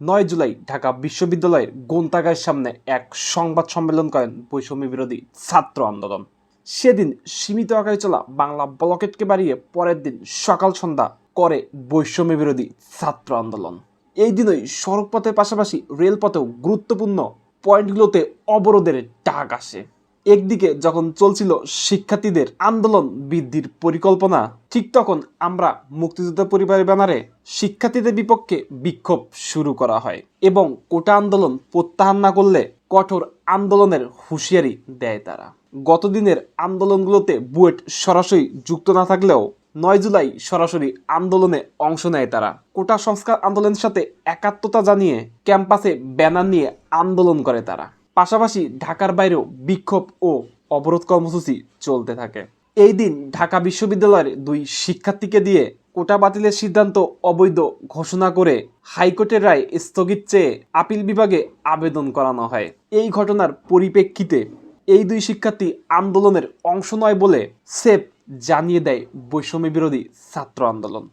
নয় জুলাই ঢাকা বিশ্ববিদ্যালয়ের গ্রন্থাগারের সামনে এক সংবাদ সম্মেলন করেন বৈষম্য বিরোধী ছাত্র আন্দোলন। সেদিন সীমিত আকারে চলা বাংলা ব্লকেটকে বাড়িয়ে পরের দিন সকাল সন্ধ্যা করে বৈষম্য বিরোধী ছাত্র আন্দোলন। এই দিনই সড়কপথের পাশাপাশি রেলপথেও গুরুত্বপূর্ণ পয়েন্টগুলোতে অবরোধের ডাক আসে। একদিকে যখন চলছিল শিক্ষার্থীদের আন্দোলন বৃদ্ধির পরিকল্পনা, ঠিক তখন আমরা মুক্তিযোদ্ধা পরিবারের ব্যানারে শিক্ষার্থীদের বিপক্ষে বিক্ষোভ শুরু করা হয় এবং কোটা আন্দোলন প্রত্যাহার না করলে কঠোর আন্দোলনের হুঁশিয়ারি দেয় তারা। গতদিনের আন্দোলনগুলোতে বুয়েট সরাসরি যুক্ত না থাকলেও নয় জুলাই সরাসরি আন্দোলনে অংশ নেয় তারা। কোটা সংস্কার আন্দোলনের সাথে একাত্মতা জানিয়ে ক্যাম্পাসে ব্যানার নিয়ে আন্দোলন করে তারা। পাশাপাশি ঢাকার বাইরেও বিক্ষোভ ও অবরোধ কর্মসূচি চলতে থাকে। এই দিন ঢাকা বিশ্ববিদ্যালয়ের দুই শিক্ষার্থীকে দিয়ে কোটা বাতিলের সিদ্ধান্ত অবৈধ ঘোষণা করে হাইকোর্টের রায় স্থগিত চেয়ে আপিল বিভাগে আবেদন করানো হয়। এই ঘটনার পরিপ্রেক্ষিতে এই দুই শিক্ষার্থী আন্দোলনের অংশ নয় বলে সেফ জানিয়ে দেয় বৈষম্য বিরোধী ছাত্র আন্দোলন।